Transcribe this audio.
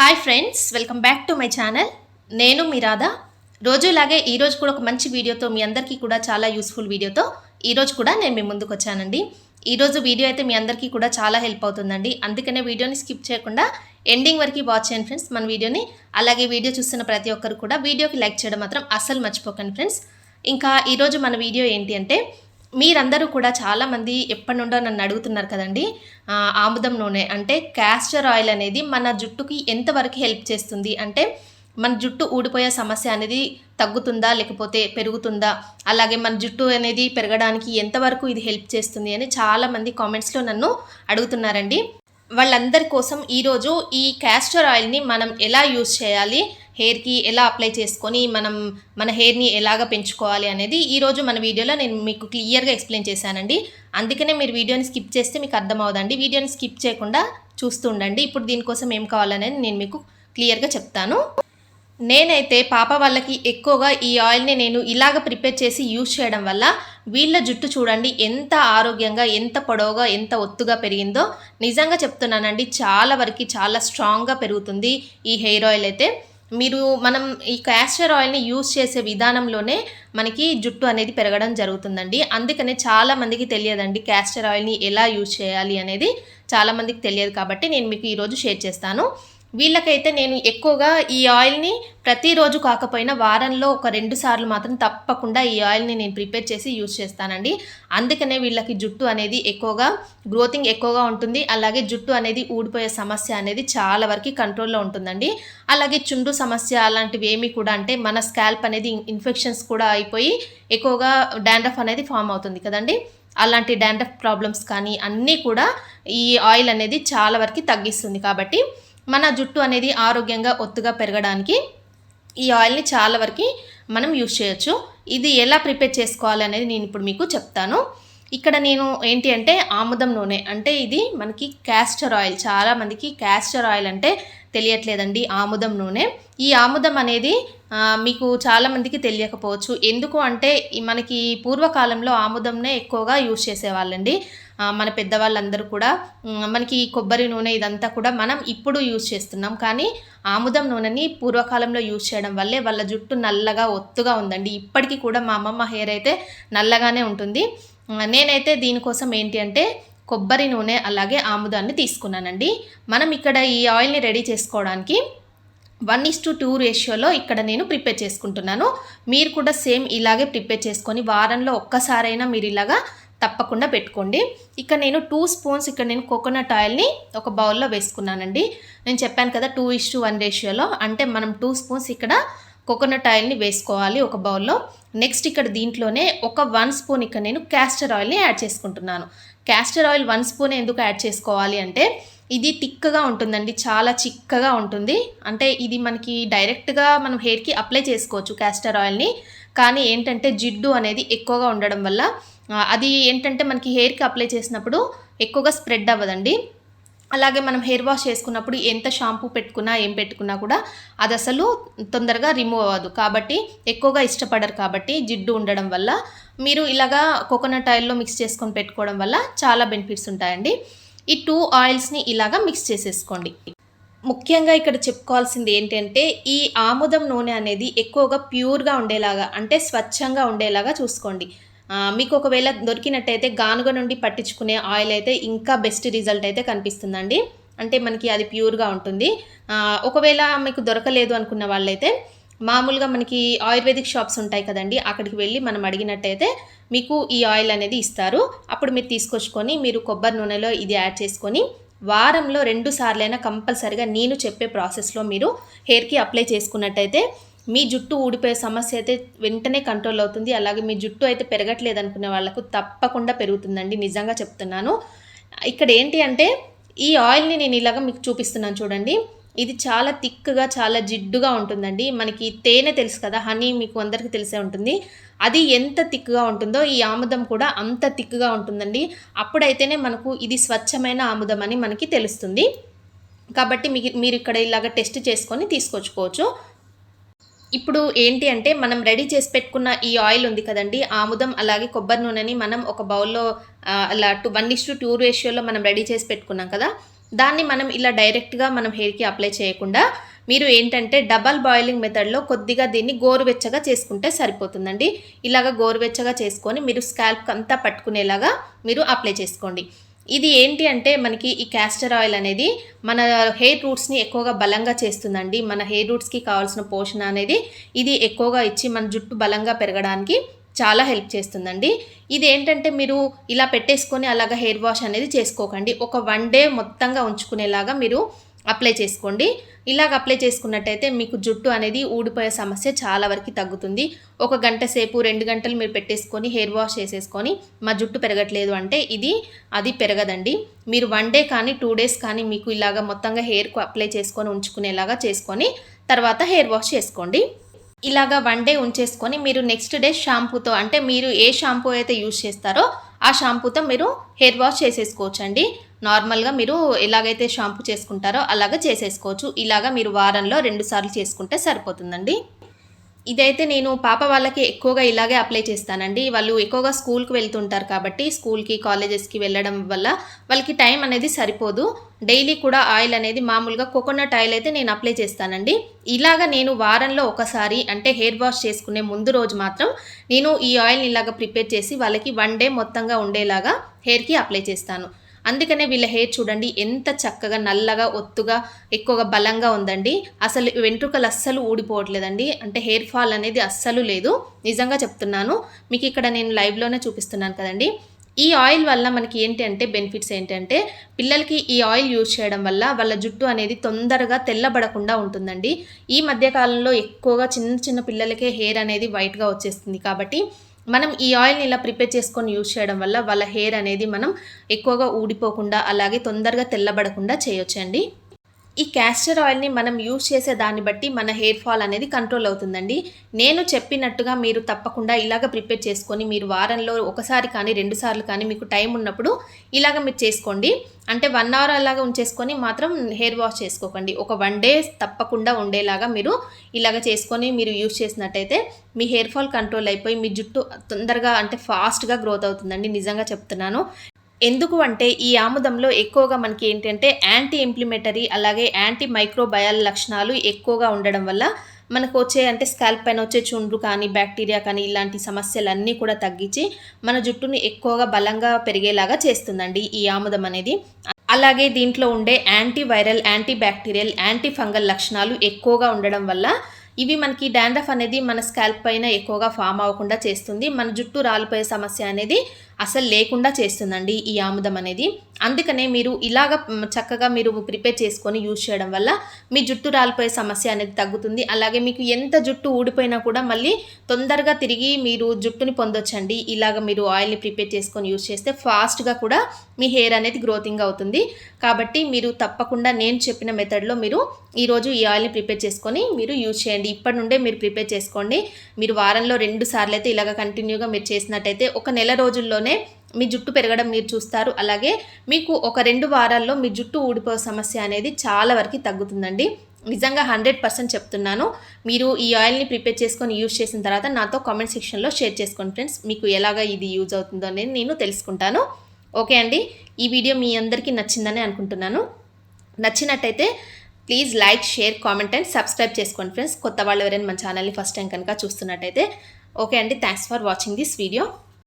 Hi friends welcome back to my channel నేను మీ రాధా. రోజులాగే ఈరోజు కూడా ఒక మంచి వీడియోతో మీ అందరికీ కూడా చాలా యూస్ఫుల్ వీడియోతో ఈరోజు కూడా నేను మీ ముందుకు వచ్చానండి. ఈరోజు వీడియో అయితే మీ అందరికీ కూడా చాలా హెల్ప్ అవుతుందండి. అందుకనే వీడియోని స్కిప్ చేయకుండా ఎండింగ్ వరకు వాచ్ చేయండి ఫ్రెండ్స్ మన వీడియోని. అలాగే వీడియో చూస్తున్న ప్రతి ఒక్కరు కూడా వీడియోకి లైక్ చేయడం మాత్రం అస్సలు మర్చిపోకండి ఫ్రెండ్స్ ఇంకా ఈరోజు మన వీడియో ఏంటి అంటే మీరందరూ కూడా చాలామంది ఎప్పటి నుండో నన్ను అడుగుతున్నారు కదండి. ఆముదం నూనె అంటే క్యాస్టర్ ఆయిల్ అనేది మన జుట్టుకి ఎంతవరకు హెల్ప్ చేస్తుంది? అంటే మన జుట్టు ఊడిపోయే సమస్య అనేది తగ్గుతుందా? లేకపోతే పెరుగుతుందా? అలాగే మన జుట్టు అనేది పెరగడానికి ఎంతవరకు ఇది హెల్ప్ చేస్తుంది అని చాలామంది కామెంట్స్లో నన్ను అడుగుతున్నారండి. వాళ్ళందరి కోసం ఈరోజు ఈ క్యాస్టర్ ఆయిల్ని మనం ఎలా యూజ్ చేయాలి? హెయిర్కి ఎలా అప్లై చేసుకొని మనం మన హెయిర్ని ఎలాగ పెంచుకోవాలి అనేది ఈరోజు మన వీడియోలో నేను మీకు క్లియర్గా ఎక్స్ప్లెయిన్ చేశానండి. అందుకనే మీరు వీడియోని స్కిప్ చేస్తే మీకు అర్థమవుదండి. వీడియోని స్కిప్ చేయకుండా చూస్తూ ఉండండి. ఇప్పుడు దీనికోసం ఏం కావాలనేది నేను మీకు క్లియర్గా చెప్తాను. నేనైతే పాప వాళ్ళకి ఎక్కువగా ఈ ఆయిల్ని నేను ఇలాగ ప్రిపేర్ చేసి యూజ్ చేయడం వల్ల వీళ్ళ జుట్టు చూడండి ఎంత ఆరోగ్యంగా ఎంత పొడవుగా ఎంత ఒత్తుగా పెరిగిందో. నిజంగా చెప్తున్నానండి చాలా వరకు చాలా స్ట్రాంగ్గా పెరుగుతుంది ఈ హెయిర్ ఆయిల్ అయితే. మీరు మనం ఈ క్యాస్టర్ ఆయిల్ని యూజ్ చేసే విధానంలోనే మనకి జుట్టు అనేది పెరగడం జరుగుతుందండి. అందుకనే చాలా మందికి తెలియదండి క్యాస్టర్ ఆయిల్ని ఎలా యూజ్ చేయాలి అనేది. చాలామందికి తెలియదు కాబట్టి నేను మీకు ఈరోజు షేర్ చేస్తాను. వీళ్ళకైతే నేను ఎక్కువగా ఈ ఆయిల్ని ప్రతిరోజు కాకపోయినా వారంలో ఒక రెండు సార్లు మాత్రం తప్పకుండా ఈ ఆయిల్ని నేను ప్రిపేర్ చేసి యూజ్ చేస్తానండి. అందుకనే వీళ్ళకి జుట్టు అనేది ఎక్కువగా గ్రోతింగ్ ఎక్కువగా ఉంటుంది. అలాగే జుట్టు అనేది ఊడిపోయే సమస్య అనేది చాలా వరకు కంట్రోల్లో ఉంటుందండి. అలాగే చుండు సమస్య అలాంటివి ఏమి కూడా అంటే మన స్కాల్ప్ అనేది ఇన్ఫెక్షన్స్ కూడా అయిపోయి ఎక్కువగా డాండ్రఫ్ అనేది ఫామ్ అవుతుంది కదండి. అలాంటి డాండ్రఫ్ ప్రాబ్లమ్స్ కానీ అన్నీ కూడా ఈ ఆయిల్ అనేది చాలా వరకు తగ్గిస్తుంది కాబట్టి మన జుట్టు అనేది ఆరోగ్యంగా ఒత్తుగా పెరగడానికి ఈ ఆయిల్ని చాలా వరకు మనం యూజ్ చేయొచ్చు. ఇది ఎలా ప్రిపేర్ చేసుకోవాలి అనేది నేను ఇప్పుడు మీకు చెప్తాను. ఇక్కడ నేను ఏంటి అంటే ఆముదం నూనె. అంటే ఇది మనకి క్యాస్టర్ ఆయిల్ చాలా మందికి క్యాస్టర్ ఆయిల్ అంటే తెలియట్లేదండి ఆముదం నూనె. ఈ ఆముదం అనేది మీకు చాలామందికి తెలియకపోవచ్చు. ఎందుకు అంటే మనకి పూర్వకాలంలో ఆముదంనే ఎక్కువగా యూజ్ చేసేవాళ్ళండి. మన పెద్దవాళ్ళందరూ కూడా మనకి ఈ కొబ్బరి నూనె ఇదంతా కూడా మనం ఇప్పుడు యూజ్ చేస్తున్నాం. కానీ ఆముదం నూనెని పూర్వకాలంలో యూజ్ చేయడం వల్లే వాళ్ళ జుట్టు నల్లగా ఒత్తుగా ఉందండి. ఇప్పటికీ కూడా మా అమ్మమ్మ హెయిర్ అయితే నల్లగానే ఉంటుంది. నేనైతే దీనికోసం ఏంటి అంటే కొబ్బరి నూనె అలాగే ఆముదాన్ని తీసుకున్నానండి. మనం ఇక్కడ ఈ ఆయిల్ని రెడీ చేసుకోవడానికి వన్ ఇస్ టు టూ రేషియోలో ఇక్కడ నేను ప్రిపేర్ చేసుకుంటున్నాను. మీరు కూడా సేమ్ ఇలాగే ప్రిపేర్ చేసుకొని వారంలో ఒక్కసారైనా మీరు ఇలాగా తప్పకుండా పెట్టుకోండి. ఇక్కడ నేను టూ స్పూన్స్ ఇక్కడ నేను కోకోనట్ ఆయిల్ని ఒక బౌల్లో వేసుకున్నానండి. నేను చెప్పాను కదా టూ ఇష్ వన్ రేషియోలో అంటే మనం టూ స్పూన్స్ ఇక్కడ కోకోనట్ ఆయిల్ని వేసుకోవాలి ఒక బౌల్లో. నెక్స్ట్ ఇక్కడ దీంట్లోనే ఒక వన్ స్పూన్ ఇక్కడ నేను క్యాస్టర్ ఆయిల్ని యాడ్ చేసుకుంటున్నాను. క్యాస్టర్ ఆయిల్ వన్ స్పూన్ ఎందుకు యాడ్ చేసుకోవాలి అంటే ఇది తిక్కగా ఉంటుందండి. చాలా చిక్కగా ఉంటుంది. అంటే ఇది మనకి డైరెక్ట్గా మనం హెయిర్కి అప్లై చేసుకోవచ్చు క్యాస్టర్ ఆయిల్ని కానీ ఏంటంటే జిడ్డు అనేది ఎక్కువగా ఉండడం వల్ల అది ఏంటంటే మనకి హెయిర్కి అప్లై చేసినప్పుడు ఎక్కువగా స్ప్రెడ్ అవ్వదండి. అలాగే మనం హెయిర్ వాష్ చేసుకున్నప్పుడు ఎంత షాంపూ పెట్టుకున్నా ఏం పెట్టుకున్నా కూడా అది అసలు తొందరగా రిమూవ్ అవ్వదు. కాబట్టి ఎక్కువగా ఇష్టపడరు కాబట్టి జిడ్డు ఉండడం వల్ల మీరు ఇలాగా కోకోనట్ ఆయిల్లో మిక్స్ చేసుకొని పెట్టుకోవడం వల్ల చాలా బెనిఫిట్స్ ఉంటాయండి. ఈ టూ ఆయిల్స్ని ఇలాగా మిక్స్ చేసేసుకోండి. ముఖ్యంగా ఇక్కడ చెప్పుకోవాల్సింది ఏంటంటే ఈ ఆముదం నూనె అనేది ఎక్కువగా ప్యూర్గా ఉండేలాగా అంటే స్వచ్ఛంగా ఉండేలాగా చూసుకోండి. మీకు ఒకవేళ దొరికినట్టయితే గానుగ నుండి పట్టించుకునే ఆయిల్ అయితే ఇంకా బెస్ట్ రిజల్ట్ అయితే కనిపిస్తుందండి. అంటే మనకి అది ప్యూర్గా ఉంటుంది. ఒకవేళ మీకు దొరకలేదు అనుకున్న వాళ్ళైతే మామూలుగా మనకి ఆయుర్వేదిక్ షాప్స్ ఉంటాయి కదండి. అక్కడికి వెళ్ళి మనం అడిగినట్టయితే మీకు ఈ ఆయిల్ అనేది ఇస్తారు. అప్పుడు మీరు తీసుకొచ్చుకొని మీరు కొబ్బరి నూనెలో ఇది యాడ్ చేసుకొని వారంలో రెండు సార్లైనా కంపల్సరిగా నేను చెప్పే ప్రాసెస్లో మీరు హెయిర్కి అప్లై చేసుకున్నట్టయితే మీ జుట్టు ఊడిపోయే సమస్య అయితే వెంటనే కంట్రోల్ అవుతుంది. అలాగే మీ జుట్టు అయితే పెరగట్లేదు అనుకునే వాళ్ళకు తప్పకుండా పెరుగుతుందండి. నిజంగా చెప్తున్నాను. ఇక్కడ ఏంటి అంటే ఈ ఆయిల్ని నేను ఇలాగ మీకు చూపిస్తున్నాను చూడండి. ఇది చాలా థిక్గా చాలా జిడ్డుగా ఉంటుందండి. మనకి తేనె తెలుసు కదా హనీ మీకు అందరికీ తెలిసే ఉంటుంది. అది ఎంత థిక్గా ఉంటుందో ఈ ఆముదం కూడా అంత థిక్గా ఉంటుందండి. అప్పుడైతేనే మనకు ఇది స్వచ్ఛమైన ఆముదం అని మనకి తెలుస్తుంది. కాబట్టి మీకు మీరు ఇక్కడ ఇలాగ టెస్ట్ చేసుకొని తీసుకొచ్చుకోవచ్చు. ఇప్పుడు ఏంటి అంటే మనం రెడీ చేసి పెట్టుకున్న ఈ ఆయిల్ ఉంది కదండి ఆముదం అలాగే కొబ్బరి నూనెని మనం ఒక బౌల్లో అలా two one is to two రేషియోలో మనం రెడీ చేసి పెట్టుకున్నాం కదా దాన్ని మనం ఇలా డైరెక్ట్గా మనం హెయిర్కి అప్లై చేయకుండా మీరు ఏంటంటే డబల్ బాయిలింగ్ మెథడ్లో కొద్దిగా దీన్ని గోరువెచ్చగా చేసుకుంటే సరిపోతుందండి. ఇలాగ గోరువెచ్చగా చేసుకొని మీరు స్కాల్ప్ అంతా పట్టుకునేలాగా మీరు అప్లై చేసుకోండి. ఇది ఏంటి అంటే మనకి ఈ క్యాస్టర్ ఆయిల్ అనేది మన హెయిర్ రూట్స్ని ఎక్కువగా బలంగా చేస్తుందండి. మన హెయిర్ రూట్స్కి కావాల్సిన పోషణ అనేది ఇది ఎక్కువగా ఇచ్చి మన జుట్టు బలంగా పెరగడానికి చాలా హెల్ప్ చేస్తుందండి. ఇది ఏంటంటే మీరు ఇలా పెట్టేసుకొని అలాగ హెయిర్ వాష్ అనేది చేసుకోకండి. ఒక వన్ డే మొత్తంగా ఉంచుకునేలాగా మీరు అప్లై చేసుకోండి. ఇలాగ అప్లై చేసుకున్నట్టయితే మీకు జుట్టు అనేది ఊడిపోయే సమస్య చాలా వరకు తగ్గుతుంది. ఒక గంట సేపు రెండు గంటలు మీరు పెట్టేసుకొని హెయిర్ వాష్ చేసేసుకొని మా జుట్టు పెరగట్లేదు అంటే ఇది అది పెరగదండి. మీరు వన్ డే కానీ టూ డేస్ కానీ మీకు ఇలాగ మొత్తంగా హెయిర్కు అప్లై చేసుకొని ఉంచుకునేలాగా చేసుకొని తర్వాత హెయిర్ వాష్ చేసుకోండి. ఇలాగా వన్ డే ఉంచేసుకొని మీరు నెక్స్ట్ డే షాంపూతో అంటే మీరు ఏ షాంపూ అయితే యూజ్ చేస్తారో ఆ షాంపూతో మీరు హెయిర్ వాష్ చేసేసుకోవచ్చండి. నార్మల్గా మీరు ఎలాగైతే షాంపూ చేసుకుంటారో అలాగ చేసేసుకోవచ్చు. ఇలాగ మీరు వారంలో రెండు సార్లు చేసుకుంటే సరిపోతుందండి. ఇదైతే నేను పాప వాళ్ళకి ఎక్కువగా ఇలాగే అప్లై చేస్తానండి. వాళ్ళు ఎక్కువగా స్కూల్కి వెళ్తుంటారు కాబట్టి స్కూల్కి కాలేజెస్కి వెళ్ళడం వల్ల వాళ్ళకి టైం అనేది సరిపోదు. డైలీ కూడా ఆయిల్ అనేది మామూలుగా కోకోనట్ ఆయిల్ అయితే నేను అప్లై చేస్తానండి. ఇలాగ నేను వారంలో ఒకసారి అంటే హెయిర్ వాష్ చేసుకునే ముందు రోజు మాత్రం నేను ఈ ఆయిల్ని ఇలాగ ప్రిపేర్ చేసి వాళ్ళకి వన్ డే మొత్తంగా ఉండేలాగా హెయిర్కి అప్లై చేస్తాను. అందుకనే వీళ్ళ హెయిర్ చూడండి ఎంత చక్కగా నల్లగా ఒత్తుగా ఎక్కువగా బలంగా ఉందండి. అసలు వెంట్రుకలు అస్సలు ఊడిపోవట్లేదండి. అంటే హెయిర్ ఫాల్ అనేది అస్సలు లేదు. నిజంగా చెప్తున్నాను. మీకు ఇక్కడ నేను లైవ్లోనే చూపిస్తున్నాను కదండి. ఈ ఆయిల్ వల్ల మనకి ఏంటి అంటే బెనిఫిట్స్ ఏంటంటే పిల్లలకి ఈ ఆయిల్ యూజ్ చేయడం వల్ల వాళ్ళ జుట్టు అనేది తొందరగా తెల్లబడకుండా ఉంటుందండి. ఈ మధ్యకాలంలో ఎక్కువగా చిన్న చిన్న పిల్లలకే హెయిర్ అనేది వైట్గా వచ్చేస్తుంది కాబట్టి మనం ఈ ఆయిల్ని ఇలా ప్రిపేర్ చేసుకొని యూజ్ చేయడం వల్ల వాళ్ళ హెయిర్ అనేది మనం ఎక్కువగా ఊడిపోకుండా అలాగే తొందరగా తెల్లబడకుండా చేయొచ్చండి. ఈ క్యాస్టర్ ఆయిల్ని మనం యూజ్ చేసే దాన్ని బట్టి మన హెయిర్ ఫాల్ అనేది కంట్రోల్ అవుతుందండి. నేను చెప్పినట్టుగా మీరు తప్పకుండా ఇలాగ ప్రిపేర్ చేసుకొని మీరు వారంలో ఒకసారి కానీ రెండు సార్లు కానీ మీకు టైం ఉన్నప్పుడు ఇలాగ మీరు చేసుకోండి. అంటే వన్ అవర్ అలాగ ఉంచేసుకొని మాత్రం హెయిర్ వాష్ చేసుకోకండి. ఒక వన్ డే తప్పకుండా ఉండేలాగా మీరు ఇలాగ చేసుకొని మీరు యూజ్ చేసినట్టయితే మీ హెయిర్ ఫాల్ కంట్రోల్ అయిపోయి మీ జుట్టు తొందరగా అంటే ఫాస్ట్గా గ్రోత్ అవుతుందండి. నిజంగా చెప్తున్నాను. ఎందుకు అంటే ఈ ఆముదంలో ఎక్కువగా మనకి ఏంటంటే యాంటీ ఇంప్లిమెంటరీ అలాగే యాంటీ మైక్రోబయల్ లక్షణాలు ఎక్కువగా ఉండడం వల్ల మనకు వచ్చే అంటే స్కాల్ప్ పైన వచ్చే చుండ్రు కానీ బ్యాక్టీరియా కానీ ఇలాంటి సమస్యలన్నీ కూడా తగ్గించి మన జుట్టుని ఎక్కువగా బలంగా పెరిగేలాగా చేస్తుందండి ఈ ఆముదం అనేది. అలాగే దీంట్లో ఉండే anti viral anti bacterial anti fungal లక్షణాలు ఎక్కువగా ఉండడం వల్ల ఇవి మనకి డాండ్రఫ్ అనేది మన స్కాల్ప్ పైన ఎక్కువగా ఫామ్ అవ్వకుండా చేస్తుంది. మన జుట్టు రాలిపోయే సమస్య అనేది అసలు లేకుండా చేస్తుందండి ఈ ఆముదం అనేది. అందుకనే మీరు ఇలాగ చక్కగా మీరు ప్రిపేర్ చేసుకొని యూజ్ చేయడం వల్ల మీ జుట్టు రాలిపోయే సమస్య అనేది తగ్గుతుంది. అలాగే మీకు ఎంత జుట్టు ఊడిపోయినా కూడా మళ్ళీ తొందరగా తిరిగి మీరు జుట్టుని పొందొచ్చండి. ఇలాగ మీరు ఆయిల్ని ప్రిపేర్ చేసుకొని యూజ్ చేస్తే ఫాస్ట్గా కూడా మీ హెయిర్ అనేది గ్రోతింగ్ అవుతుంది. కాబట్టి మీరు తప్పకుండా నేను చెప్పిన మెథడ్లో మీరు ఈరోజు ఈ ఆయిల్ని ప్రిపేర్ చేసుకొని మీరు యూజ్ చేయండి. ఇప్పటి నుండే మీరు ప్రిపేర్ చేసుకోండి. మీరు వారంలో రెండు సార్లు అయితే ఇలాగ కంటిన్యూగా మీరు చేసినట్టయితే ఒక నెల రోజుల్లోనే రోజుల్లోనే మీ జుట్టు పెరగడం మీరు చూస్తారు. అలాగే మీకు ఒక రెండు వారాల్లో మీ జుట్టు ఊడిపోయే సమస్య అనేది చాలా వరకు తగ్గుతుందండి. నిజంగా హండ్రెడ్ పర్సెంట్ చెప్తున్నాను. మీరు ఈ ఆయిల్ని ప్రిపేర్ చేసుకొని యూజ్ చేసిన తర్వాత నాతో కామెంట్ సెక్షన్లో షేర్ చేసుకోండి ఫ్రెండ్స్. మీకు ఎలాగ ఇది యూజ్ అవుతుందో అనేది నేను తెలుసుకుంటాను. ఓకే అండి. ఈ వీడియో మీ అందరికీ నచ్చిందని అనుకుంటున్నాను. నచ్చినట్టయితే please like share comment and subscribe చేసుకోండి ఫ్రెండ్స్. కొత్త వాళ్ళు ఎవరైనా మన ఛానల్ని ఫస్ట్ టైం కనుక చూస్తున్నట్టయితే. ఓకే అండి. Thanks for watching this video.